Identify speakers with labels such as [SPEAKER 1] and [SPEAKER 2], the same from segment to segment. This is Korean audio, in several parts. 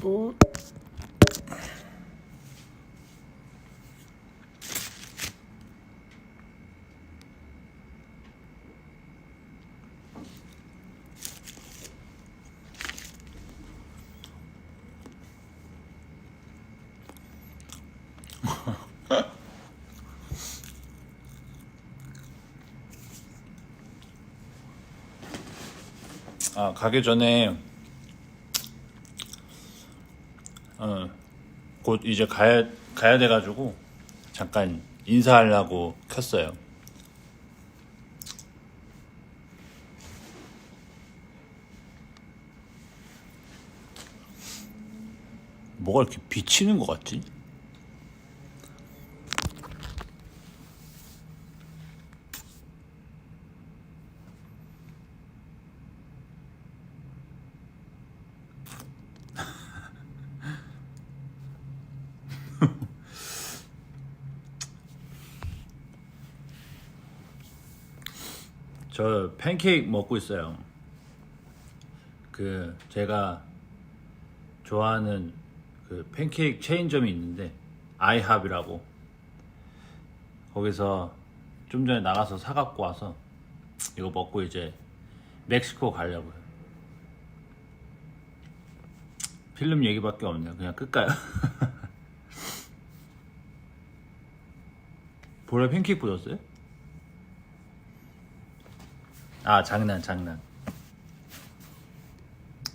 [SPEAKER 1] 또.
[SPEAKER 2] 아 가기 전에 어, 곧 이제 가야 가야 돼가지고 잠깐 인사하려고 켰어요. 뭐가 이렇게 비치는 것 같지? 저 팬케이크 먹고 있어요. 그 제가 좋아하는 그 팬케이크 체인점이 있는데 아이합이라고 거기서 좀 전에 나가서 사갖고 와서 이거 먹고 이제 멕시코 가려고요. 필름 얘기밖에 없네요. 그냥 끌까요? 보라 팬케이크 보셨어요? 아 장난 장난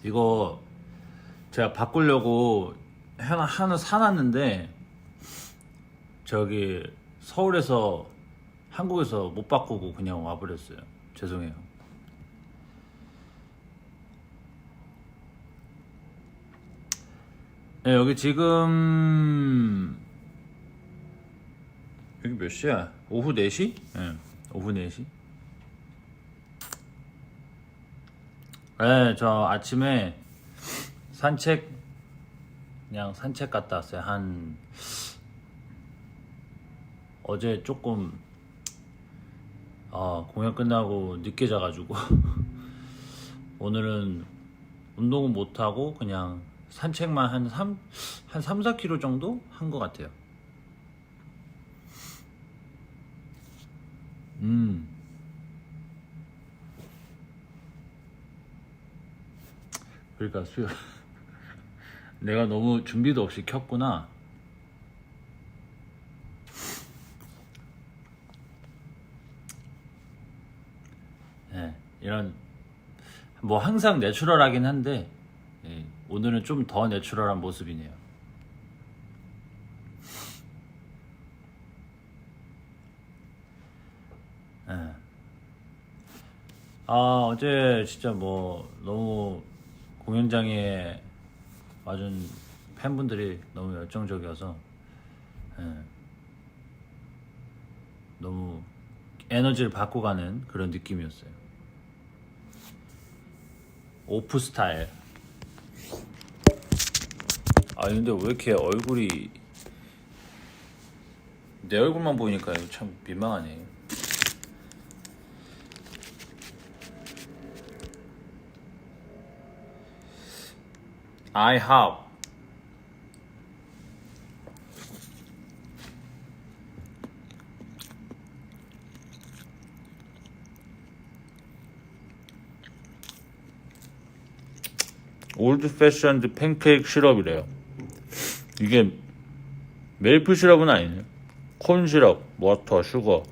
[SPEAKER 2] 이거 제가 바꾸려고 하나 하나 사놨는데 저기 서울에서 한국에서 못 바꾸고 그냥 와버렸어요 죄송해요 네, 여기 지금 여기 몇 시야? 오후 4시? 네, 오후 4시 네, 저 아침에 산책 그냥 산책 갔다 왔어요. 한 어제 조금 아, 공연 끝나고 늦게 자가지고 오늘은 운동은 못 하고 그냥 산책만 한 3, 한 3, 4km 정도 한 것 같아요. 음. 그러니까 수요 내가 너무 준비도 없이 켰구나 예, 이런 뭐 항상 내추럴하긴 한데 예, 오늘은 좀 더 내추럴한 모습이네요 예. 아 어제 진짜 뭐 너무 공연장에 와준 팬분들이 너무 열정적이어서 예, 너무 에너지를 받고 가는 그런 느낌이었어요. 오프 스타일. 아 근데 왜 이렇게 얼굴이 내 얼굴만 보니까 참 민망하네. I have. 올드 패션드 팬케이크 시럽이래요. 이게 메이플 시럽은 아니네요. 콘 시럽, 워터, 슈거,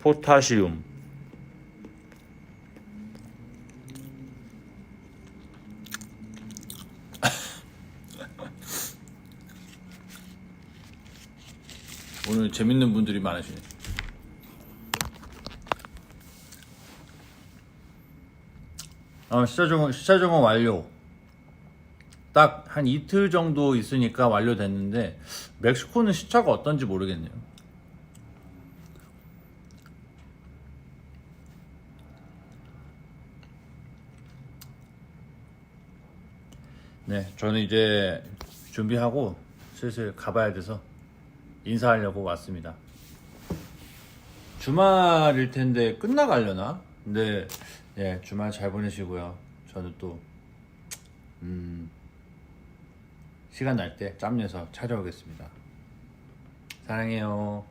[SPEAKER 2] 포타시움. 오늘 재밌는 분들이 많으시네. 어, 시차 점검, 시차 점검 완료. 딱 한 이틀 정도 있으니까 완료됐는데, 멕시코는 시차가 어떤지 모르겠네요. 네, 저는 이제 준비하고 슬슬 가봐야 돼서 인사하려고 왔습니다. 주말일 텐데 끝나가려나? 근데 예, 주말 잘 보내시고요. 저는 또 음, 시간 날 때 짬내서 찾아오겠습니다. 사랑해요.